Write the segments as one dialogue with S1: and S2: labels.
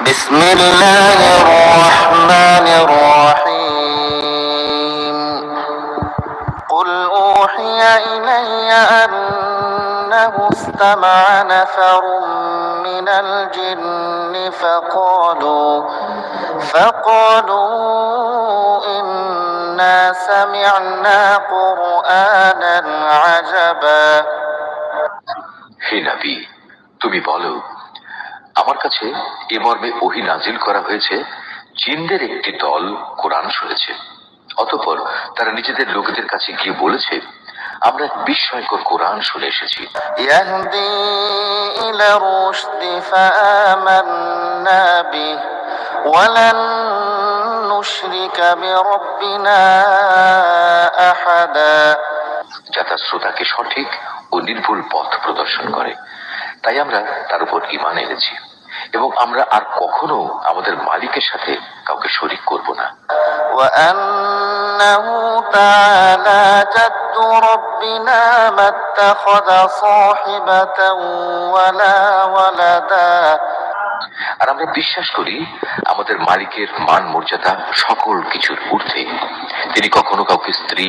S1: بسم الله الرحمن الرحيم قل أوحي إلي أنه استمع نفر من الجن فقالوا فقالوا إنا سمعنا قرآنا عجبا
S2: হে নবী তুমি বলো আমার কাছে এ মর্মে ওহি নাজিল করা হয়েছে জিনদের একটি দল কোরআন শুনেছে। অতপর তারা নিজেদের লোকেদের কাছে গিয়ে বলেছে আমরা এক বিস্ময়কর কোরআন শুনে এসেছি। যা তার শ্রোতাকে সঠিক ও নির্ভুল পথ প্রদর্শন করে। তাই আমরা তার উপর ইমান এনেছি। এবং আমরা আর কখনো আমাদের মালিকের সাথে কাউকে শরিক করব না
S1: وأنه تعالى جد ربنا ما اتخذ صاحبة ولا ولدا
S2: আর আমরা বিশ্বাস করি আমাদের মালিকের মান মর্যাদা সকল কিছুর ঊর্ধ্বে তিনি কখনো কাউকে স্ত্রী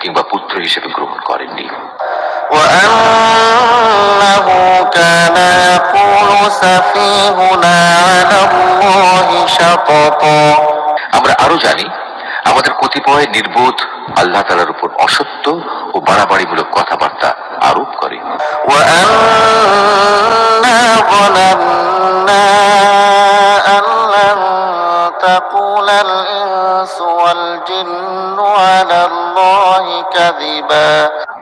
S2: কিংবা পুত্র হিসেবে গ্রহণ করেননি
S1: وأنه كان يقول سفيهنا على الله شططا
S2: আমরা আরো জানি আমাদের কতিপয় নির্বোধ আল্লাহ তালার উপর অসত্য ও বাড়াবাড়িমূলক কথাবার্তা আরোপ করে
S1: وأنا ظننا أن لن تقول الإنس والجن على الله كذبا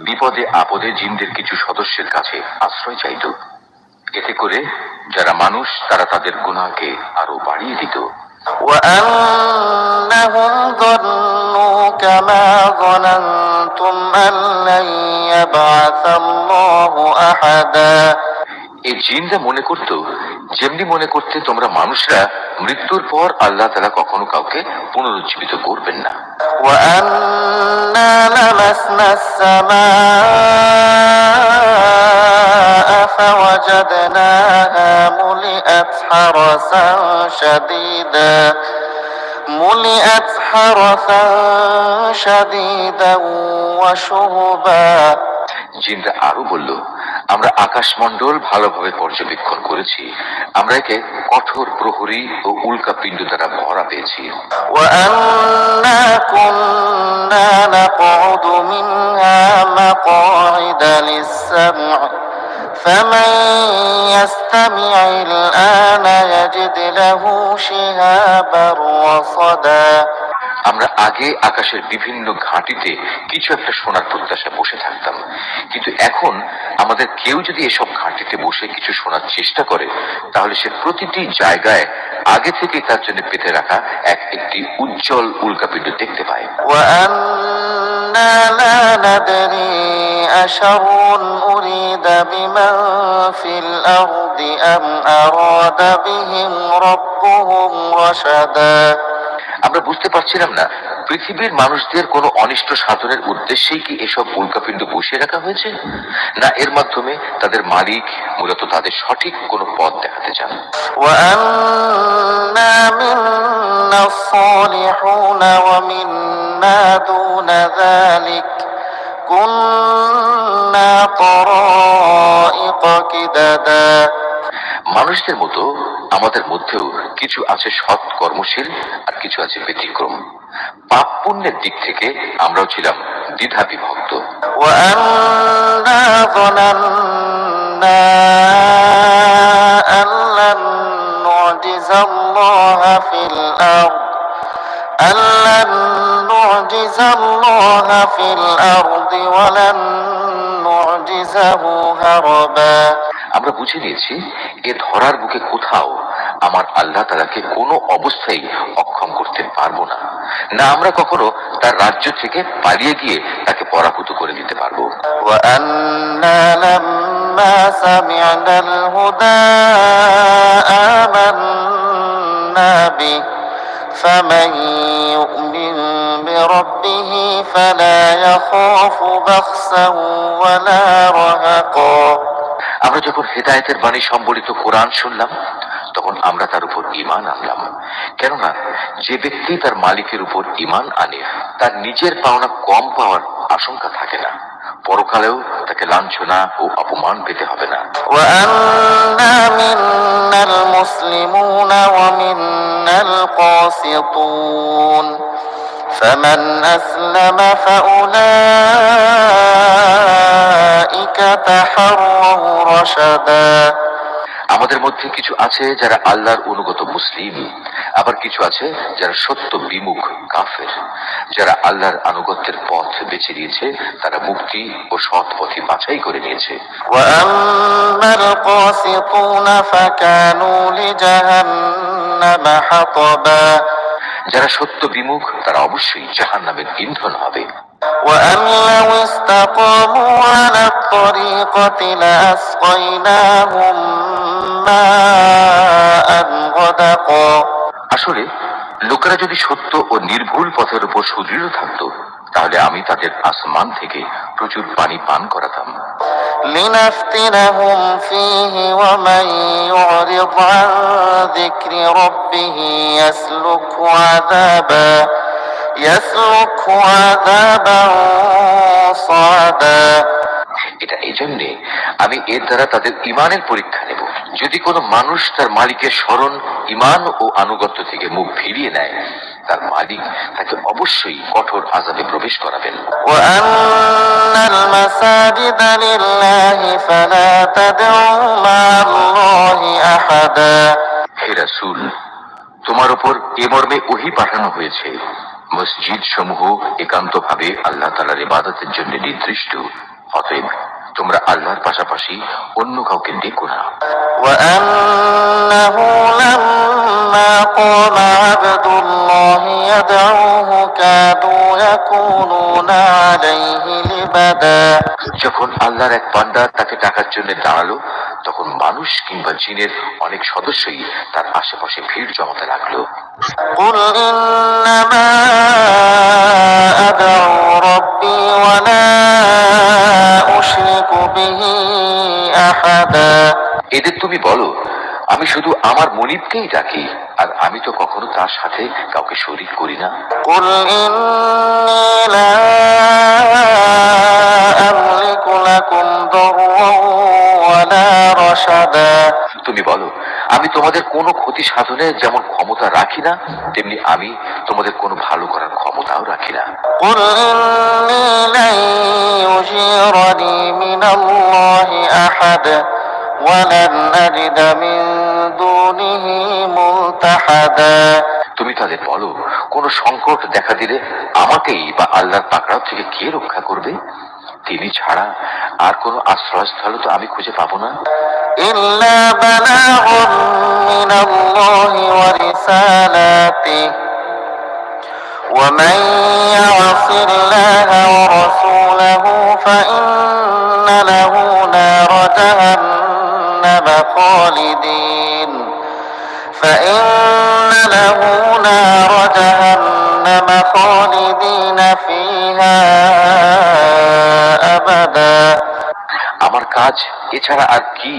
S2: বিপদে আপদে জিনদের কিছু সদস্যের কাছে আশ্রয় চাইত এতে করে যারা মানুষ তারা তাদের গুনাহকে আরো বাড়িয়ে দিত
S1: وأنهم ظنوا كما ظننتم أن لن يبعث الله أحدا
S2: এই জিনরা মনে করত যেমনি মনে করতে তোমরা মানুষরা মৃত্যুর পর আল্লাহ তালা কখনো কাউকে পুনরুজ্জীবিত করবেন না
S1: وأنا لمسنا السماء فوجدناها ملئت حرسا شديدا ملئت حرسا شديدا وشهبا
S2: জিনরা আরো বলল আমরা আকাশমণ্ডল ভালোভাবে পর্যবেক্ষণ করেছি আমরা একে কঠোর প্রহরী ও উল্কা পিণ্ড দ্বারা ভরা পেয়েছি
S1: وأنا كنا نقعد منها مقاعد للسمع فمن يستمع الآن يجد له شهابا رصدا
S2: আমরা আগে আকাশের বিভিন্ন ঘাঁটিতে কিছু একটা শোনার প্রত্যাশা বসে থাকতাম কিন্তু এখন আমাদের কেউ যদি এসব ঘাঁটিতে বসে কিছু শোনার চেষ্টা করে তাহলে সে প্রতিটি জায়গায় আগে থেকে তার জন্য পেতে রাখা এক একটি উজ্জ্বল উল্কাপিণ্ড দেখতে পায়
S1: وأنا لا ندري أشر أريد بمن في الأرض أم أراد بهم ربهم رشدا
S2: আমরা বুঝতে পারছিলাম না পৃথিবীর মানুষদের কোনো অনিষ্ট সাধনের উদ্দেশ্যেই কি এসব উল্কাপিণ্ড বসিয়ে রাখা হয়েছে না এর মাধ্যমে তাদের মালিক মূলত তাদের সঠিক কোনো পথ দেখাতে চান
S1: وأنا منا الصالحون ومنا دون ذلك كنا طرائق كددا
S2: মানুষদের মতো আমাদের মধ্যেও কিছু আছে সৎ কর্মশীল আর কিছু আছে ব্যতিক্রম পাপ পুণ্যের দিক থেকে আমরাও ছিলাম দ্বিধা বিভক্ত
S1: وأنا ظننا أن لن نعجز الله في الأرض أن لن نعجز الله في الأرض ولن نعجزه هربا
S2: আমরা বুঝে নিয়েছি এ ধরার বুকে কোথাও আমার আল্লাহ তালাকে কোনো অবস্থায় অক্ষম করতে পারবো না না আমরা কখনো তার রাজ্য থেকে পালিয়ে গিয়ে তাকে পরাভূত করে দিতে পারবো
S1: وأنا لما سمعنا الهدى آمنا به فمن يؤمن بربه فلا يخاف بخسا ولا رهقا
S2: আমরা যখন হেদায়তের বাণী সম্বলিত কোরআন শুনলাম, তখন আমরা তার উপর ইমান আনলাম। কেননা, যে ব্যক্তি তার মালিকের উপর ইমান আনে, তার নিজের পাওনা কম পাওয়ার আশঙ্কা থাকে না। পরকালেও তাকে লাঞ্ছনা ও অপমান পেতে হবে না।
S1: মুসলিমুন فمن أسلم فأولئك تحروا رشدا
S2: আমাদের মধ্যে কিছু আছে যারা আল্লাহর অনুগত মুসলিম আবার কিছু আছে যারা সত্য বিমুখ কাফের যারা আল্লাহর আনুগত্যের পথ বেছে নিয়েছে তারা মুক্তি ও সৎ পথে বাছাই করে নিয়েছে
S1: وأما القاسطون فكانوا لجهنم حطبا
S2: যারা সত্য বিমুখ তারা অবশ্যই জাহান নামের ইন্ধন হবে
S1: وأن لو استقاموا على الطريقة لأسقيناهم ماء غدقا
S2: আসলে লোকেরা যদি সত্য ও নির্ভুল পথের উপর সুদৃঢ় থাকতো তাহলে আমি তাদের আসমান থেকে প্রচুর পানি পান করাতাম
S1: لنفتنهم فيه ومن يعرض عن ذكر ربه يسلك عذابا يسلك عذابا صعدا
S2: এটা এই জন্যে আমি এর দ্বারা তাদের ইমানের পরীক্ষা নেব যদি কোনো মানুষ তার মালিকের স্মরণ ইমান ও আনুগত্য থেকে মুখ ফিরিয়ে নেয় তার মালিক তাকে অবশ্যই কঠোর আজাদে প্রবেশ করাবেন। হে রাসুল তোমার উপর এ মর্মে ওহি পাঠানো হয়েছে। মসজিদ সমূহ একান্তভাবে আল্লাহ তালার ইবাদতের জন্য নির্দিষ্ট অতএব তোমরা আল্লাহর পাশাপাশি অন্য কাউকে ডেকো না
S1: وأنه لما قام عبد الله يدعوه كادوا يكونون عليه لبدا
S2: যখন আল্লাহর এক বান্দা তাকে টাকার জন্য দাঁড়ালো তখন মানুষ কিংবা জিনের অনেক সদস্যই তার আশেপাশে ভিড় জমাতে লাগলো
S1: قل إنما
S2: এদের তুমি বলো আমি শুধু আমার মনিবকেই ডাকি আর আমি তো কখনো তার সাথে কাউকে শরীর করি না। তুমি বলো আমি তোমাদের কোনো ক্ষতি সাধনে যেমন ক্ষমতা রাখি না তেমনি আমি তোমাদের কোনো ভালো করার ক্ষমতাও রাখি না।
S1: قل إني لن يجيرني من الله أحد ولن أجد من دونه ملتحدا
S2: তুমি তাদের বলো কোন সংকট দেখা দিলে আমাকেই বা আল্লাহর পাকড়াও থেকে কে রক্ষা করবে তিনি ছাড়া আর কোনো আশ্রয়স্থল তো আমি খুঁজে পাবো না
S1: إلا بلاغ من الله ورسالاته ومن يعص الله ورسوله خالدين فإن له نار جهنم خالدين فيها أبدا
S2: আমার কাজ এছাড়া আর কি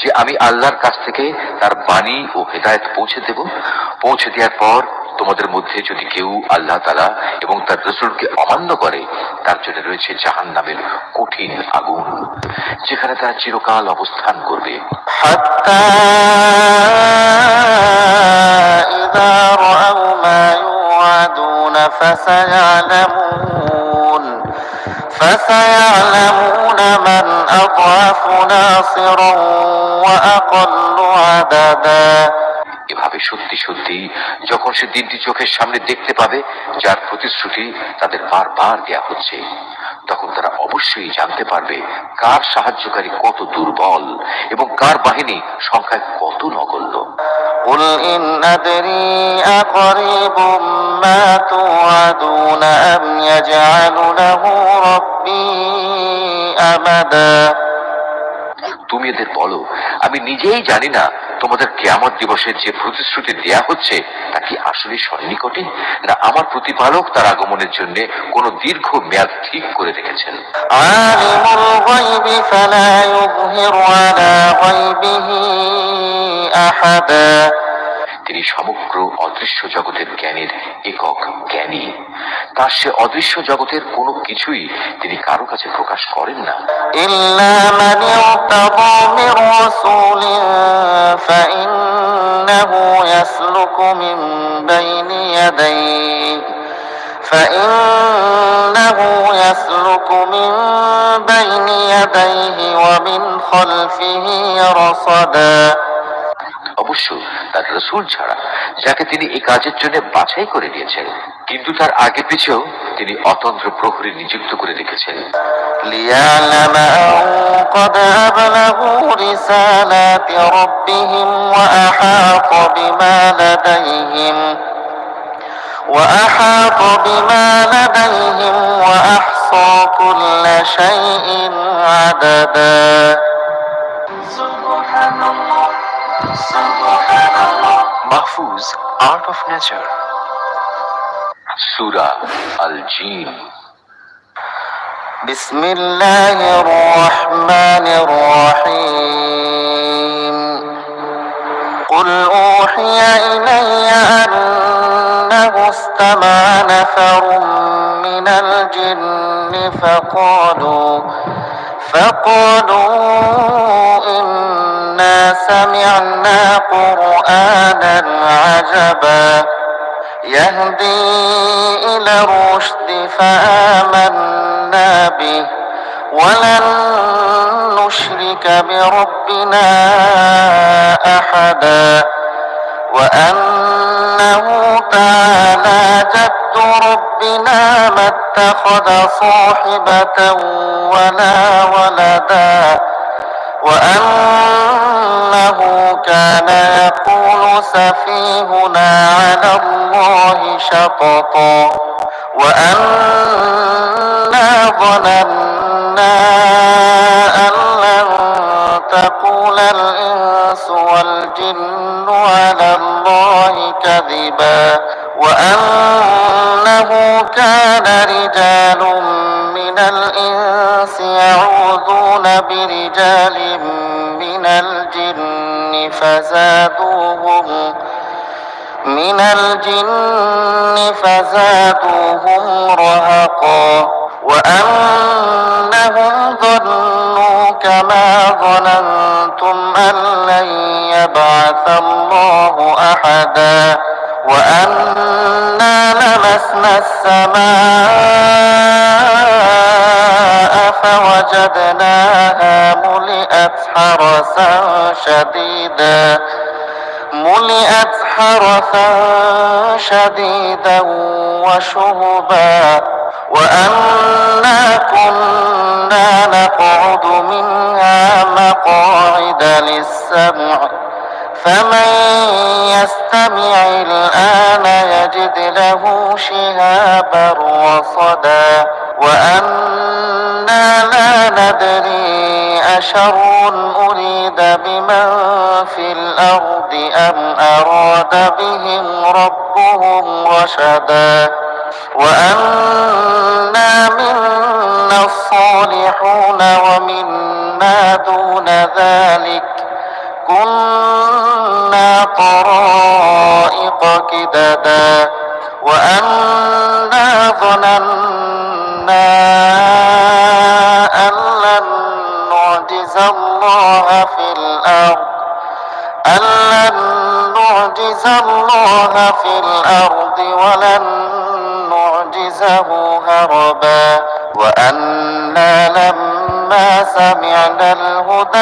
S2: যে আমি আল্লাহর কাছ থেকে তার বাণী ও হেদায়েত পৌঁছে দেব পৌঁছে দেওয়ার পর তোমাদের মধ্যে যদি কেউ আল্লাহ তালা এবং তার রসুলকে অমান্য করে তার জন্য রয়েছে জাহান নামের কঠিন আগুন যেখানে তারা চিরকাল অবস্থান করবে
S1: حتى إذا رأوا ما يوعدون فسيعلمون فسيعلمون من أضعف ناصرا وأقل عددا
S2: এভাবে সত্যি সত্যি যখন সে দিনটি চোখের সামনে দেখতে পাবে যার প্রতিশ্রুতি তাদের বারবার দেয়া হচ্ছে তখন তারা অবশ্যই জানতে পারবে কার সাহায্যকারী কত দুর্বল এবং কার বাহিনী সংখ্যায় কত নগণ্য
S1: قل إن أدري أقريب ما توعدون أم يجعل له ربي أمدا
S2: তুমি এদের বলো আমি নিজেই জানি না তোমাদের কেয়ামত দিবসে যে প্রতিশ্রুতি দেয়া হচ্ছে, তা কি আসলে সন্নিকটে? না আমার প্রতিপালক তার আগমনের জন্য কোন দীর্ঘ মেয়াদ ঠিক করে রেখেছেন?
S1: আলিমুল
S2: তিনি সমগ্র অদৃশ্য জগতের জ্ঞানের একক জ্ঞানী তার সে অদৃশ্য জগতের কোনো কিছুই তিনি কারো কাছে প্রকাশ করেন না
S1: إلا من ارتضى من رسول فإنه يسلك من بين يديه فإنه يسلك من بين يديه ومن خلفه رصدا
S2: অবশ্য তার রসুল ছাড়া যাকে তিনি এই কাজের জন্য বাছাই করে দিয়েছেন কিন্তু তার আগে পিছেও তিনি অতন্ত্র প্রহরী নিযুক্ত করে রেখেছেন
S1: ليعلم أن قد أبلغوا رسالات ربهم وأحاط بما لديهم وأحاط بما لديهم وأحصى كل شيء عددا
S3: Mahfuz Art of Nature
S2: সুরা আল জিন
S1: بسم الله الرحمن الرحيم قل أوحي إلي أنه استمع نفر من الجن فقالوا فقالوا إنا سمعنا قرآنا عجبا يهدي إلى الرشد فآمنا به ولن نشرك بربنا أحدا وأنه تعالى جد ربنا ما اتخذ صاحبة ولا ولدا وأنه كان يقول سفيهنا على الله شططا وأنا ظننا أن لن تقول الإنس والجن على الله كذبا وأنه كان رجال برجال من الجن فزادوهم من الجن فزادوهم رهقا وأنهم ظنوا كما ظننتم أن لن يبعث الله أحدا وأنا لمسنا السماء فوجدناها ملئت حرسا شديدا ملئت حرسا شديدا وشهبا وأنا كنا نقعد منها مقاعد للسمع فمن يستمع الآن يجد له شهابا رصدا وأنا أشر أريد بمن في الأرض أم أراد بهم ربهم رشدا وأنا منا الصالحون ومنا دون ذلك كنا طرائق كددا وأنا ظننا الله في الأرض ولن نعجزه هربا وأنا لما سمعنا الهدى